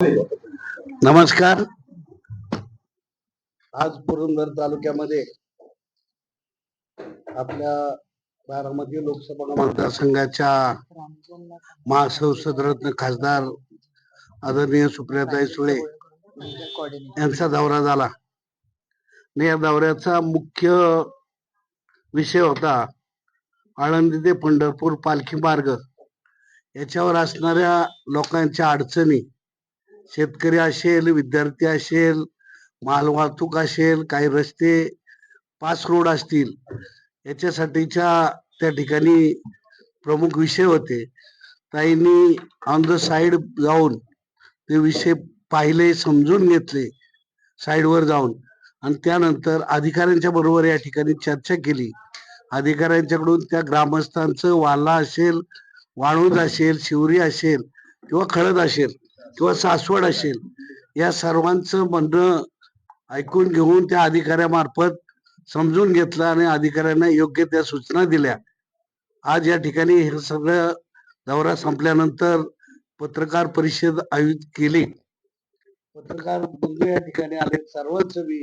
नमस्कार. आज पुरंदर तालुक्यामध्ये आपल्या बारामती लोकसभा मतदारसंघाच्या महासंसद रत्न खासदार आदरणीय सुप्रियाताई सुळे यांचा दौरा झाला. आणि या दौऱ्याचा मुख्य विषय होता आळंदी ते पंढरपूर पालखी मार्ग. याच्यावर असणाऱ्या लोकांच्या अडचणी शेतकरी असेल विद्यार्थी असेल मालवाहतूक असेल काही रस्ते पास रोड असतील याच्यासाठीच्या त्या ठिकाणी प्रमुख विषय होते. ताईंनी ऑन द साईड जाऊन ते विषय पाहिले समजून घेतले साईडवर जाऊन. आणि त्यानंतर अधिकाऱ्यांच्या बरोबर या ठिकाणी चर्चा केली. अधिकाऱ्यांच्याकडून त्या ग्रामस्थांचं वाला असेल वाळूज असेल शिवरी असेल किंवा खळद असेल किंवा सासवड असेल या सर्वांचं म्हणणं ऐकून घेऊन त्या अधिकाऱ्यामार्फत समजून घेतलं आणि अधिकाऱ्यांना योग्य त्या सूचना दिल्या. आज या ठिकाणी हे सगळं दौरा संपल्यानंतर पत्रकार परिषद आयोजित केली. पत्रकार बंधू या ठिकाणी आले. सर्वांचं मी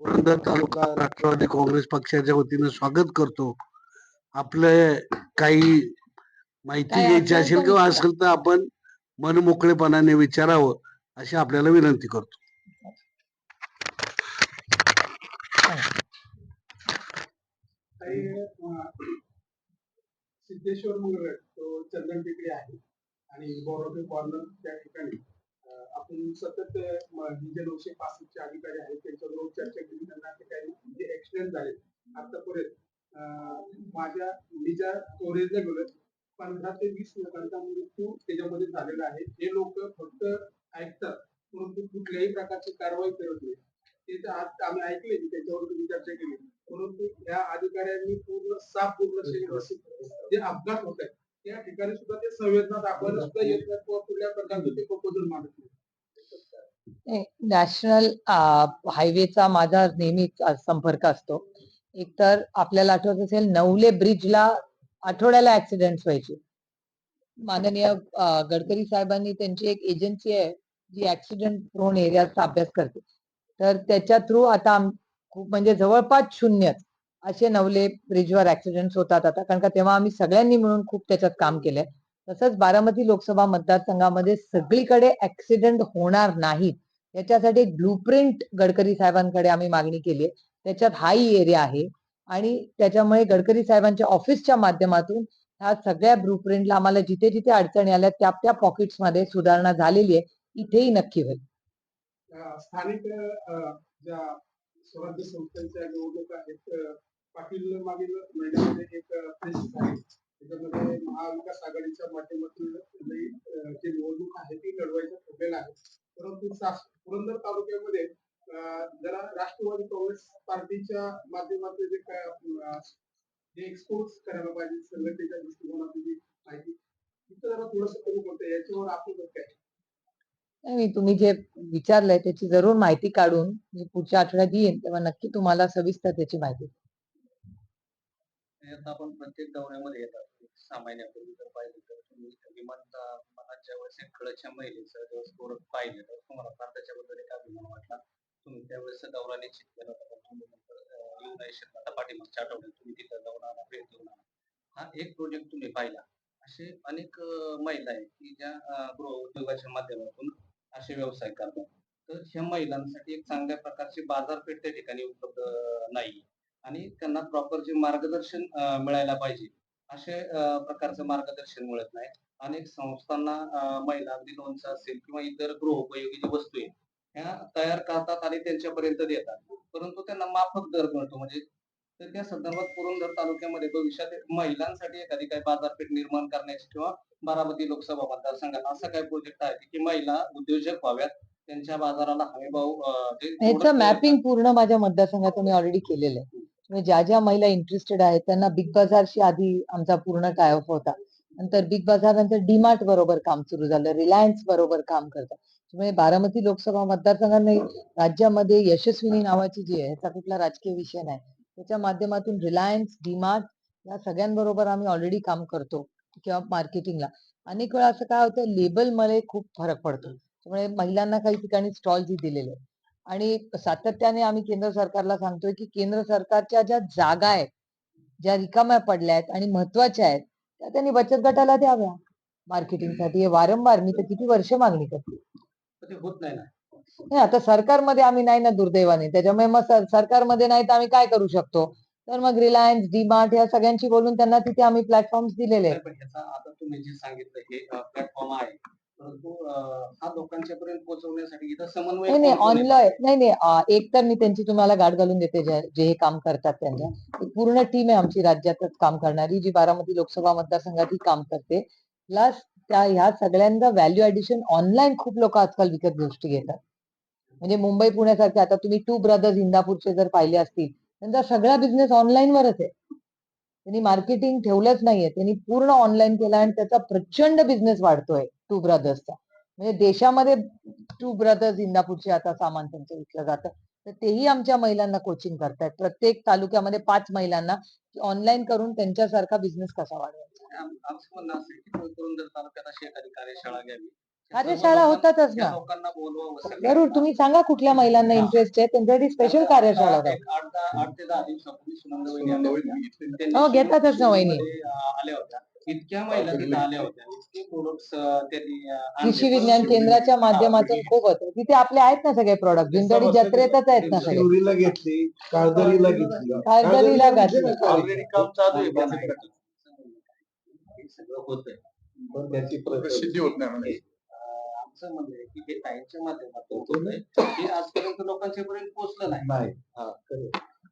पुरंदर तालुका राष्ट्रवादी काँग्रेस पक्षाच्या वतीनं स्वागत करतो. आपले काही माहिती घ्यायची असेल किंवा. असेल तर आपण मनमोकळेपणाने विचारावं अशी आपल्याला विनंती करतो. सिद्धेश्वर मंगळ तो चंदन टेकडी आहे. आणि बोरोटे कॉर्नर त्या ठिकाणी आपण सतत जे नऊशे पासष्टचे अधिकारी आहेत. त्यांच्याबरोबर चर्चा केली. त्यांना ते काही जे ऍक्सिडेंट झाले. आतापर्यंत अं, माझ्या मी ज्या स्टोरेजला गेलो पंधरा ते वीस लोकांचा मृत्यू त्याच्यामध्ये झालेला आहे. हे लोक फक्त ऐकतात परंतु कुठल्याही प्रकारची कारवाई करत नाही ते तर आज आम्ही ऐकले की त्याच्यावर तुम्ही चर्चा केली. परंतु या अधिकाऱ्यांनी पूर्ण साफ दुर्लक्ष जे अपघात होत आहेत त्या ठिकाणी सुद्धा ते संवेदना दाखवायला सुद्धा येत नाही किंवा कुठल्या प्रकारचे ते प्रपोजल मानत नाही नॅशनल हायवेचा माझा नेहमीच संपर्क असतो. एकतर आपल्याला आठवत असेल नवले ब्रिजला आठवड्याला ऍक्सिडेंट व्हायचे. माननीय गडकरी साहेबांनी त्यांची एक एजन्सी आहे जी ऍक्सिडेंट प्रोन एरियाचा अभ्यास करते. तर त्याच्या थ्रू आता खूप म्हणजे जवळपास शून्य असे नवले ब्रिजवर ऍक्सिडेंट होतात आता. कारण का तेव्हा आम्ही सगळ्यांनी मिळून खूप त्याच्यात काम केलंय. तसंच बारामती लोकसभा मतदारसंघामध्ये सगळीकडे ऍक्सिडेंट होणार नाहीत याच्यासाठी ब्लूप्रिंट गडकरी साहेबांकडे आम्ही मागणी केली आहे. त्याच्यात हाही एरिया आहे. आणि त्याच्यामुळे गडकरी साहेबांच्या ऑफिसच्या माध्यमातून ह्या सगळ्या ब्लूप्रिंटला आम्हाला जिथे जिथे अडचणी आल्या त्या त्या पॉकेट्समध्ये सुधारणा झालेली आहे. इथेही नक्की होईल. स्थानिक ज्या स्वराज्य संस्थांच्या निवडणूक आहेत पाटील मागील महिन्यामध्ये एक प्रेस आहे. त्याच्यामध्ये महाविकास आघाडीच्या माध्यमातून लई, जी निवडणूक आहे ती लढवायचं ठरलेलं आहे. परंतु पुरंदर तालुक्यामध्ये जरा राष्ट्रवादी काँग्रेस पार्टीच्या माध्यमातून जे काय जे एक्सपोर्ट करायला पाहिजे संघटनेच्या दृष्टिकोनातून जी माहिती तिथं जरा थोडस कमी होतं. याच्यावर आपण काय? नाही तुम्ही जे विचारलंय त्याची जरूर माहिती काढून मी पुढच्या आठवड्यात येईन तेव्हा नक्की तुम्हाला सविस्तर त्याची माहिती. हे आपण प्रत्येक दौऱ्यामध्ये येतात. महिन्यापूर्वी जर पाहिलं तर तुम्ही विमानतळात ज्यावेळेस एक खळच्या महिलेचं जेव्हा पाहिलं तर तुम्हाला फार त्याच्याबद्दल एक अभिमान वाटला. त्यावेळेस दौरा निश्चित आता पाठीमागच्या आठवड्यात तुम्ही तिथं जाऊन आला भेट देऊन आला. हा एक प्रोजेक्ट तुम्ही पाहिला. असे अनेक महिला आहेत की ज्या गृहउद्योगाच्या गृह उद्योगाच्या माध्यमातून असे व्यवसाय करतात. तर ह्या महिलांसाठी एक चांगल्या प्रकारची बाजारपेठ त्या ठिकाणी उपलब्ध नाही. आणि त्यांना प्रॉपर जे मार्गदर्शन मिळायला पाहिजे असे प्रकारचं मार्गदर्शन मिळत नाही. अनेक संस्थांना महिला अगदी लोणचं असेल किंवा इतर गृहोपयोगी जी वस्तू आहे ह्या तयार करतात आणि त्यांच्यापर्यंत देतात. परंतु त्यांना माफक दर मिळतो. म्हणजे तर त्या संदर्भात पुरंदर तालुक्यामध्ये भविष्यात महिलांसाठी एखादी काही बाजारपेठ निर्माण करण्याची किंवा बारामती लोकसभा मतदारसंघात असा काही प्रोजेक्ट आहे की महिला उद्योजक व्हाव्यात. त्यांच्या बाजाराला हमी भाव अं, जे ह्याचं product मॅपिंग पूर्ण माझ्या मतदारसंघात मी ऑलरेडी केलेलं आहे. म्हणजे ज्या ज्या महिला इंटरेस्टेड आहेत त्यांना बिग बाजारशी आधी आमचा पूर्ण टाय ऑफ होता. नंतर बिग बाजार नंतर डीमार्ट बरोबर काम सुरू झालं. रिलायन्स बरोबर काम करतात म्हणजे बारामती लोकसभा मतदारसंघाने राज्यामध्ये यशस्विनी नावाची जी आहे ह्याचा कुठला राजकीय विषय नाही. त्याच्या माध्यमातून रिलायन्स डीमार्ट या सगळ्यांबरोबर आम्ही ऑलरेडी काम करतो किंवा मार्केटिंगला अनेक वेळा असं काय होतं लेबलमध्ये खूप फरक पडतो. त्यामुळे महिलांना काही ठिकाणी स्टॉल्स दिलेले आणि सातत्याने आम्ही केंद्र सरकारला सांगतोय की केंद्र सरकारच्या ज्या जागा आहेत ज्या रिकाम्या पडल्या आहेत आणि महत्त्वाच्या आहेत त्या त्यांनी बचत गटाला द्याव्या. मार्केटिंगसाठी हे वारंवार मी तर किती वर्ष मागणी करते. होत नाही ना. नाही आता सरकारमध्ये आम्ही नाही ना दुर्दैवाने. त्याच्यामुळे मग सर- सरकारमध्ये नाही तर आम्ही काय करू शकतो? तर मग रिलायन्स डीमार्ट या सगळ्यांशी बोलून त्यांना तिथे आम्ही प्लॅटफॉर्म्स दिलेले आहेत. नाही, पण ह्याचा आता तुम्ही जे सांगितलं हे प्लॅटफॉर्म आहे. परंतु अं, हा लोकांच्या पर्यंत पोहोचवण्यासाठी इथं समन्वय नाही नाही कोण कोण आहे? ऑनलाईन नाही नाही एक तर मी त्यांची तुम्हाला गाठ घालून देते जे जे हे काम करतात त्यांच्या एक पूर्ण टीम आहे आमची राज्यातच काम करणारी जी बारामती लोकसभा मतदारसंघात ही काम करते. प्लस त्या ह्या सगळ्यांना व्हॅल्यू ऍडिशन ऑनलाईन खूप लोक आजकाल विकत गोष्टी घेतात. म्हणजे मुंबई पुण्यासारखे आता तुम्ही टू ब्रदर्स इंदापूरचे जर पाहिले असतील त्यांचा सगळा बिझनेस ऑनलाईनवरच आहे. त्यांनी मार्केटिंग ठेवलंच नाहीये त्यांनी पूर्ण ऑनलाईन केलं आणि त्याचा प्रचंड बिझनेस वाढतोय टू ब्रदर्सचा म्हणजे देशामध्ये टू ब्रदर्स इंदापूरचे आता सामान त्यांचं विकलं जातं. तर तेही आमच्या महिलांना कोचिंग करतायत. प्रत्येक तालुक्यामध्ये पाच महिलांना ऑनलाईन करून त्यांच्यासारखा बिझनेस कसा वाढवायचा आम- आमचं म्हणणं असं आहे की तुम्ही पुरंदर तालुक्यात अशी एखादी कार्यशाळा घ्यावी. कार्यशाळा सर्व होतातच ना. जरूर. तुम्ही सांगा कुठल्या महिलांना. इंटरेस्ट आहे. त्यांच्यासाठी स्पेशल कार्यशाळा आठ ते दहा दिवसापूर्वी हो, घेतातच ना वहिनी. आल्या होत्या. इतक्या महिला तिथे आल्या होत्या. इतके प्रोडक्ट्स त्यांनी आणले. कृषी विज्ञान केंद्राच्या माध्यमातून खूप होतं. तिथे आपले आहेत ना सगळे प्रॉडक्ट झुंजडी जत्रेतच आहेत ना सगळे. शिवरीला घेतली काळदरीला घेतली. काळदरीला घातली. ऑलरेडी काम चालू आहे. हे सगळं होतंय. पण त्याची प्रसिद्धी होत नाही म्हणजे. अं, आमचं म्हणणं आहे की हे ताईंच्या माध्यमातून होतंय. हे आजपर्यंत लोकांच्या पर्यंत पोहोचलं नाही. हा.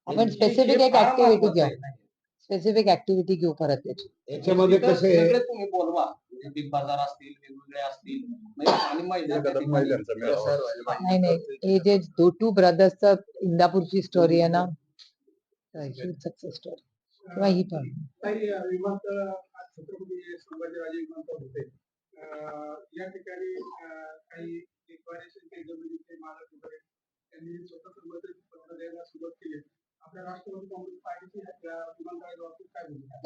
आपण specific हे एक आहे. घेऊ. स्पेसिफिक ऍक्टिव्हिटी घेऊ परत त्याची. याच्यामध्ये कसं आहे? सगळे तुम्ही बोलवा. म्हणजे बिग बाजार असतील वेगवेगळे असतील म्हणजे आणि महिला महिलांचा मेळावा. नाही नाही. हे जे दो टू ब्रदर्सचं इंदापूरची स्टोरी आहे ना? सक्सेस स्टोरी किंवा ही पण. काही अं, विमानतळ आज छत्रपती संभाजीराजे विमानतळ होते. अं, या ठिकाणी अं, काही एक बरेचसे जमिनीचे मालक वगैरे त्यांनी स्वतंत्र मदत पत्र द्यायला सुरुवात केली.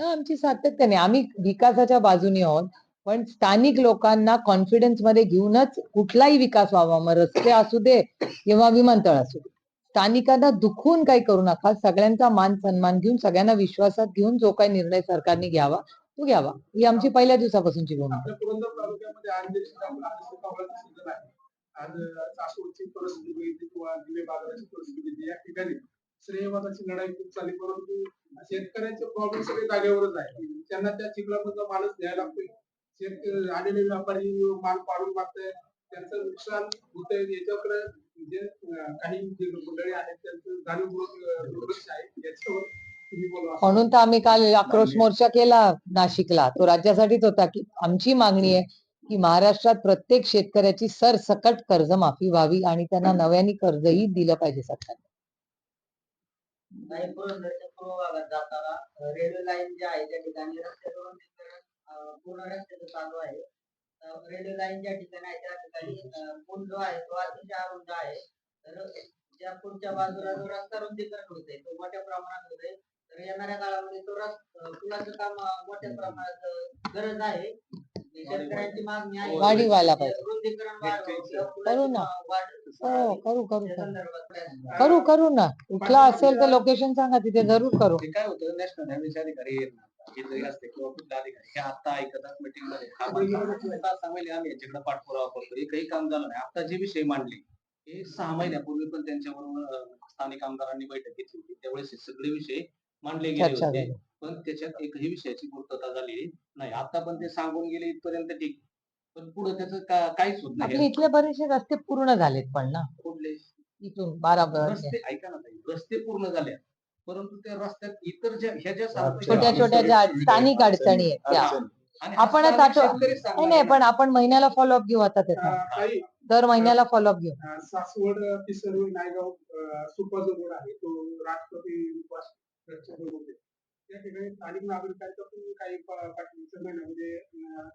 आमची सातत्याने आम्ही विकासाच्या बाजूने आहोत. पण स्थानिक लोकांना कॉन्फिडन्समध्ये घेऊनच कुठलाही विकास व्हावा. मग रस्ते असू दे किंवा विमानतळ असू दे. स्थानिकांना दुखून काही करू नका. सगळ्यांचा मान सन्मान घेऊन सगळ्यांना विश्वासात घेऊन जो काही निर्णय सरकारने घ्यावा तो घ्यावा. ही आमची पहिल्या दिवसापासूनची भूमिका श्रेयवादाची लढाई खूप चालली परंतु शेतकऱ्यांचे प्रॉब्लेम सगळे जागेवरच आहे त्यांना त्या चिखलामधला मालच द्यायला लागतोय. शेतकरी आलेले व्यापारी माल पाडून मागताय. त्यांचं नुकसान होत आहे याच्याकडे जे काही मंडळी आहेत त्यांचं जाणीवपूर्वक दुर्लक्ष आहे. याच्यावर म्हणून तर आम्ही काल आक्रोश मोर्चा केला नाशिकला. तो राज्यासाठीच होता की आमची मागणी आहे की महाराष्ट्रात प्रत्येक शेतकऱ्याची सरसकट कर्जमाफी व्हावी आणि त्यांना नव्याने कर्जही दिलं पाहिजे सरकारने. नाही पुरंदरच्या पूर्व भागात जाताना रेल्वे लाईन जी आहे त्या ठिकाणी रस्त्याचं रुंदीकरण पूर्ण रस्त्याचं चालू आहे. रेल्वे लाईन ज्या ठिकाणी आहे त्या ठिकाणी अ, पूल जो आहे तो अतिशय अरुंद आहे. तर त्या पुढच्या बाजूला जो रस्ता रुंदीकरण होते तो मोठ्या प्रमाणात होते तर येणाऱ्या काळामध्ये तो रस पुलाचं काम मोठ्या प्रमाणात गरज आहे. शेतकऱ्यांची मागणी आहे. वाढी व्हायला की पाहिजे. करू ना. हो. करू करू करू. करू ना. कुठला असेल तर लोकेशन सांगा तिथे जरूर करू. काय होतं नॅशनल अधिकारी हे असते किंवा कुठले अधिकारी हे आता ऐकतात मीटिंगमध्ये. हा आम्ही याच्याकडे पाठपुरावा करतो. एकही काम झालं नाही. आता जे विषय मांडले हे सहा महिन्यापूर्वी पण त्यांच्याबरोबर स्थानिक आमदारांनी बैठक घेतली होती. त्यावेळेस हे सगळे विषय मांडले गेले होते. पण त्याच्यात एकही विषयाची पूर्तता झालेली नाही. आता पण ते सांगून गेले इथपर्यंत ठीक. पण पुढे त्याचं का- काहीच होत आपले नाही इथले बरेचसे रस्ते पूर्ण झालेत पण ना? कुठले? इथून बारा रस्ते ऐका ना ताई, रस्ते पूर्ण झाले. परंतु त्या रस्त्यात इतर ज्या ह्या ज्या छोट्या छोट्या ज्या स्थानिक अडचणी आहेत त्या. आणि आपणच स्थानिक आठव- सांगणार नाही नाही पण आपण महिन्याला फॉलोअप घेऊ आता त्याचा. अं, काही दर महिन्याला फॉलोअप घेऊ. अं, सासवड पिसरवड नायगाव अं, सुपा जो रोड आहे. तो राष्ट्रपती होते त्या ठिकाणी स्थानिक नागरिकांचा पण काही अं,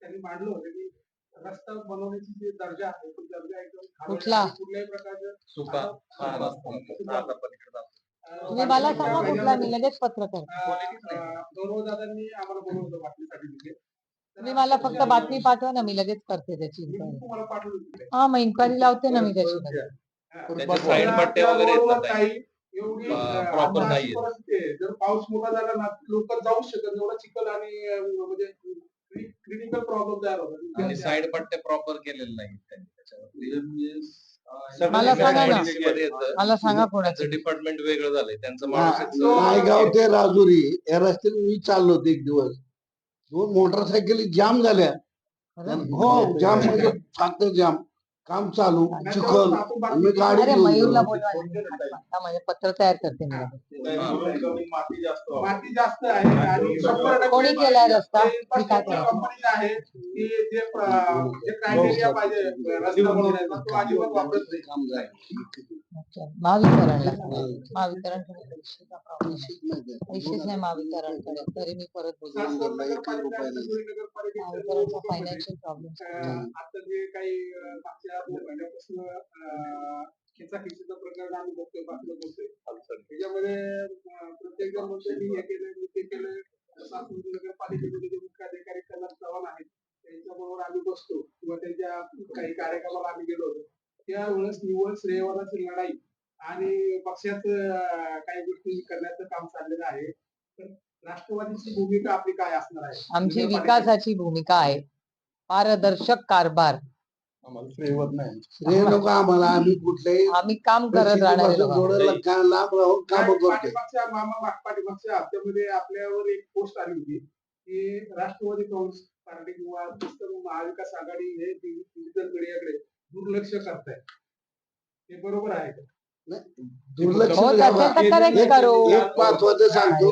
त्यांनी मांडलं होतं की रस्ता बनवण्याची जी दर्जा आहे तो दर्जा एकदम कुठला? कुठल्याही प्रकारचं सुका हा, रस्ता. रस्ता आता पलीकडे जातो. अं, तुम्ही मला सांगा कुठला मी लगेच पत्र करतो अं, गौरव दादांनी आम्हाला बोलवलं बातमीसाठी तिथे तुम्ही मला फक्त बातमी पाठवा ना मी लगेच करते त्याची मी inquiry. तुम्हाला पाठवून दिली. हा मग इन्क्वायरी लावते ना मी त्याची. हा. वगैरे आहेत ना ताई? काही एवढी अशी नाहीये. जर पाऊस मोठा झाला ना लोक जाऊ शकत एवढा चिखल आणि म्हणजे क्रिटिकल प्रॉब्लेम तयार होतात. आणि साईड पट्ट्या प्रॉपर केलेल्या नाही त्यांनी मला सांगा. मला सांगा कोणाचं त्यांचं डिपार्टमेंट वेगळं झालंय. त्यांचं माणूस नायगाव ते राजुरी या रस्त्याने मी चाललो होतो एक दिवस. दोन मोटरसायकली जाम झाल्या? हो जाम म्हणजे फाक्त जाम. काम चालू चिखल. आणि गाडी अरे घेऊन मयूरला गेलो. बोलवा आता माझे पत्र तयार करते मी. माती जास्त आहे. आणि शंभर टक्के कोणी केलाय रस्ता? ते मी काय company आहे की जे अं, जे क्रायटेरिया पाहिजे रस्ता बनवण्याचा तो अजिबात वापरत नाही. काम. अच्छा, महावितरणला. महावितरणकडे आहे. नाही. तरी मी परत बोलू. सासवड नगरपालिका, महावितरणचा फायनान्शियल प्रॉब्लेम अं, आता जे काही अं, मागच्या दोन महिन्यापासून अं, खिचाखिचीचं प्रकरण आम्ही बघतोय बातम्या बघतोय. त्याच्यामध्ये प्रत्येक जण म्हणतोय मी हे केलंय मी ते सासवड नगरपालिकेमध्ये जे मुख्य अधिकारी कल्याण चव्हाण आहेत त्यांच्याबरोबर आम्ही बसतो. किंवा त्यांच्या काही कार्यक्रमाला आम्ही गेलो होतो. त्यावेळेस निव्वळ श्रेयवादाची लढाई आणि पक्षाचं अं, काही गोष्टी करण्याचं काम चाललेलं आहे. तर राष्ट्रवादीची भूमिका आपली काय असणार आहे? आमची? विकासाची भूमिका आहे. पारदर्शक कारभार. आम्हाला आम्ही कुठल्याही आम्ही काम करत राहणारे लोक. लांब राहून काम पाठीमागच्या मामा माग- पाठीमागच्या हप्त्यामध्ये आपल्यावर एक पोस्ट आली होती की राष्ट्रवादी काँग्रेस पार्टी किंवा महाविकास आघाडी हे डिजिटल मीडियाकडे दुर्लक्ष करताय हे बरोबर आहे का? दुर्लक्ष हो, झालं. त्याचं तर correct एक- करू. एक महत्वाचं सांगतो.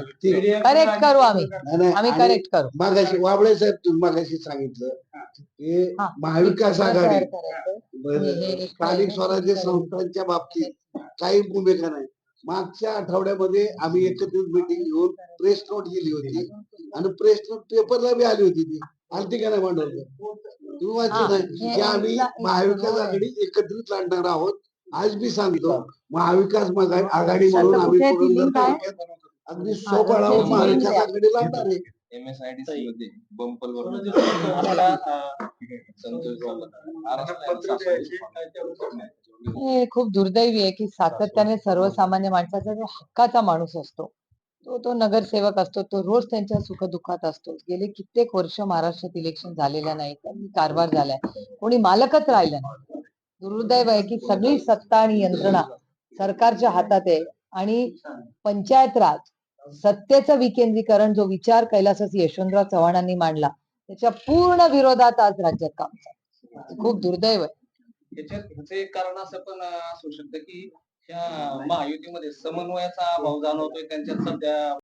ती- करेक्ट करू आम्ही. नाही, नाही, आम्ही आणि करेक्ट करू. मागाशी वाबळे साहेब तुम्ही मागाशी सांगितलं. की हा. महाविकास आघाडी. बरं, स्थानिक स्वराज्य संस्थांच्या बाबतीत काही भूमिका नाही. मागच्या आठवड्यामध्ये आम्ही एकत्रित मिटिंग घेऊन प्रेस नोट गेली होती. आणि प्रेस नोट पेपरला बी आली होती ती. आलती का नाही भांडवल तुम्ही हा, वाचलं नाही. की आम्ही महाविकास. आघाडी एकत्रित लढणार आहोत. आज मी सांगतो महाविकास मगा- आघाडी म्हणून आम्ही अगदी सोबळावर महाविकास. आघाडी लढणार आहे. एमएसआयडीसी मध्ये बंपल वर हे. खूप दुर्दैवी आहे की सातत्याने सर्वसामान्य माणसाचा जो हक्काचा माणूस असतो तो तो नगरसेवक असतो तो रोज त्यांच्या सुखदुःखात असतो. गेले कित्येक वर्ष महाराष्ट्रात इलेक्शन झालेलं नाही त्यांनी कारभार झालाय. कोणी मालकच राहिलं नाही. दुर्दैव आहे की सगळी सत्ता आणि यंत्रणा सरकारच्या हातात आहे. आणि पंचायत राज सत्तेचं विकेंद्रीकरण जो विचार कैलासच यशवंतराव चव्हाणांनी मांडला त्याच्या पूर्ण विरोधात आज राज्यात काम चालू खूप दुर्दैव आहे. ह्याच्यात एक कारण असं पण असू शकतं की ह्या महायुतीमध्ये समन्वयाचा अभाव जाणवतोय. त्यांच्यात सध्या